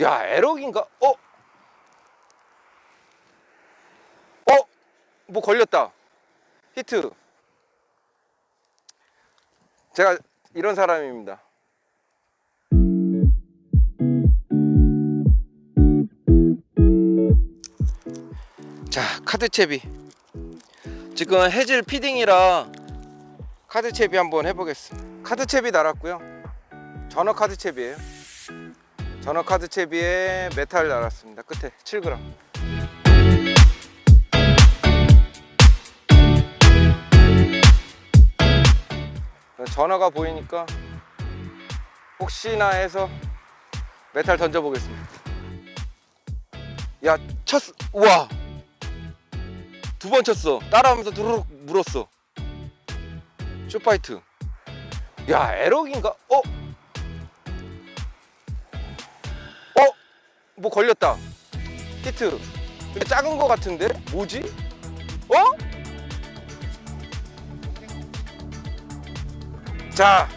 야 에럭인가? 어? 어? 뭐 걸렸다. 히트. 제가 이런 사람입니다. 자 카드 채비. 지금 해질 피딩이라 카드 채비 한번 해보겠습니다. 카드 채비 달았고요. 전어 카드 채비예요 전어 카드 채비에 메탈 달았습니다. 끝에 7g 전어가 보이니까 혹시나 해서 메탈 던져보겠습니다. 야 쳤어 우와! 두 번 쳤어. 따라하면서 두루룩 물었어. 쇼파이트. 야 에럭인가? 어? 뭐 걸렸다 히트 작은 거 같은데? 뭐지? 어? 자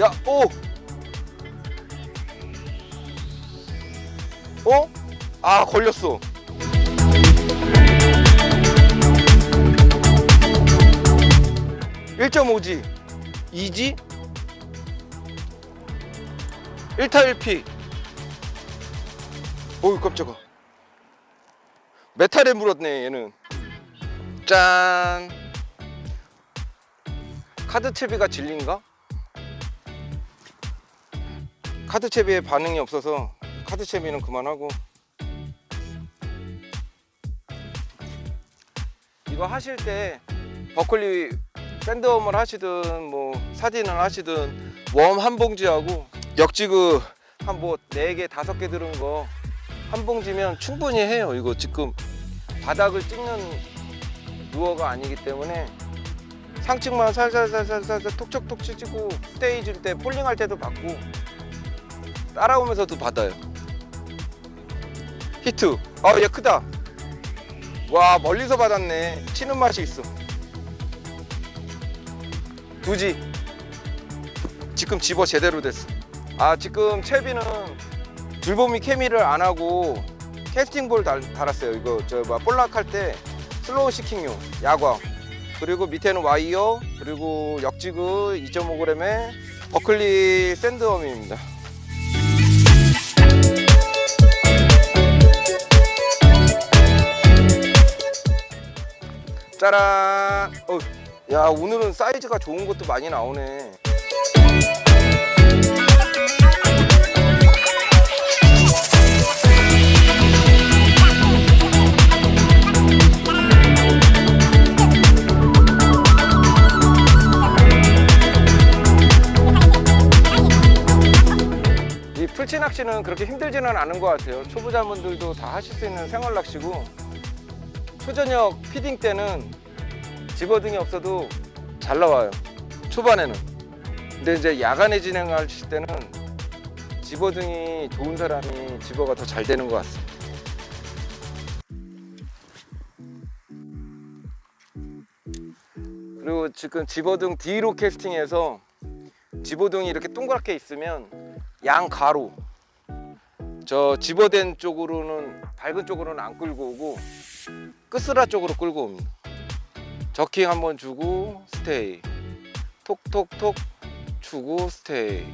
야, 오! 어? 아, 걸렸어. 일점오지 2지? 1타 1피. 어우, 깜짝아. 메탈에 물었네, 얘는. 짠. 카드 채비가 진린가? 카드 채비에 반응이 없어서 카드 채비는 그만하고 이거 하실 때 버클리 샌드웜을 하시든 뭐 사진을 하시든 웜 한 봉지하고 역지그 한 뭐 네 개 다섯 개 들은 거 한 봉지면 충분히 해요. 이거 지금 바닥을 찍는 루어가 아니기 때문에 상층만 살살살살살 톡톡톡 치고 스테이지 때 폴링할 때도 받고 따라오면서도 받아요. 히트. 아얘 크다. 와 멀리서 받았네. 치는 맛이 있어. 두지 지금 집어 제대로 됐어 아 지금 채비는 줄보미 케미를 안 하고 캐스팅 볼 달, 달았어요. 이거 저뭐 볼락할 때 슬로우 시킹용 야광. 그리고 밑에는 와이어 그리고 역지그 2.5g의 버클리 샌드웜입니다. 짜란! 어, 야 오늘은 사이즈가 좋은 것도 많이 나오네 풀치 낚시는 그렇게 힘들지는 않은 것 같아요. 초보자분들도 다 하실 수 있는 생활 낚시고 초저녁 피딩 때는 집어등이 없어도 잘 나와요 초반에는. 근데 이제 야간에 진행하실 때는 집어등이 좋은 사람이 집어가 더 잘 되는 것 같습니다. 그리고 지금 집어등 뒤로 캐스팅해서 집어등이 이렇게 동그랗게 있으면 양 가로 저 집어된 쪽으로는 밝은 쪽으로는 안 끌고 오고 끝스라 쪽으로 끌고 옵니다. 저킹 한번 주고 스테이. 톡톡톡 주고 스테이.